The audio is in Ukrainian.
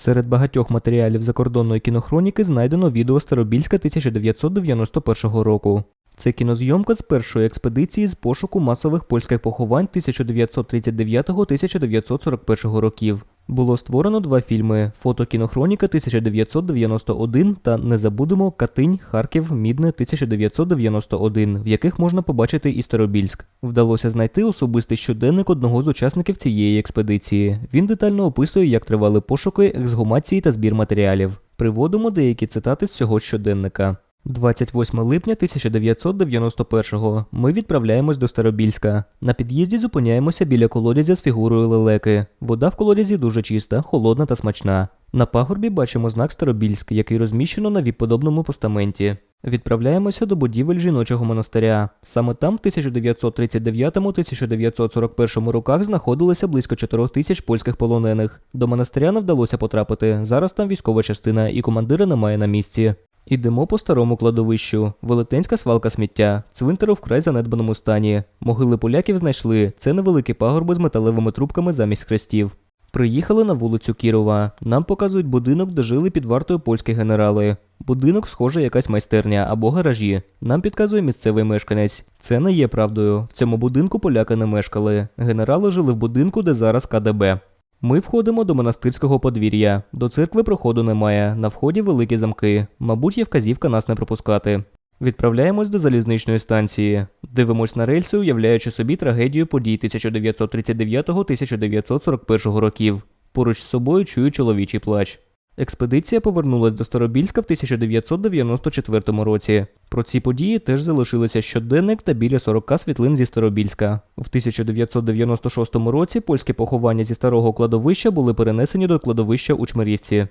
Серед багатьох матеріалів закордонної кінохроніки знайдено відео Старобільська 1991 року. Це кінозйомка з першої експедиції з пошуку масових польських поховань 1939-1941 років. Було створено два фільми: Фотокінохроніка 1991 та Не забудемо Катинь, Харків, Мідне 1991, в яких можна побачити і Старобільськ. Вдалося знайти особистий щоденник одного з учасників цієї експедиції. Він детально описує, як тривали пошуки, ексгумації та збір матеріалів. Приводимо деякі цитати з цього щоденника. 28 липня 1991-го. Ми відправляємось до Старобільська. На під'їзді зупиняємося біля колодязя з фігурою лелеки. Вода в колодязі дуже чиста, холодна та смачна. На пагорбі бачимо знак Старобільськ, який розміщено на віподобному постаменті. Відправляємося до будівель жіночого монастиря. Саме там в 1939-1941 роках знаходилося близько 4 тисяч польських полонених. До монастиря не вдалося потрапити. Зараз там військова частина і командира немає на місці. Ідемо по старому кладовищу. Велетенська свалка сміття, цвинтар у вкрай занедбаному стані. Могили поляків знайшли. Це невеликі пагорби з металевими трубками замість хрестів. Приїхали на вулицю Кірова. Нам показують будинок, де жили під вартою польські генерали. Будинок, схоже, якась майстерня або гаражі. Нам підказує місцевий мешканець. Це не є правдою. В цьому будинку поляки не мешкали. Генерали жили в будинку, де зараз КДБ. Ми входимо до монастирського подвір'я. До церкви проходу немає. На вході великі замки. Мабуть, є вказівка нас не пропускати. Відправляємось до залізничної станції. Дивимось на рельси, уявляючи собі трагедію подій 1939-1941 років. Поруч з собою чую чоловічий плач. Експедиція повернулась до Старобільська в 1994 році. Про ці події теж залишилися щоденник та біля 40 світлин зі Старобільська. В 1996 році польські поховання зі старого кладовища були перенесені до кладовища у Чмирівці.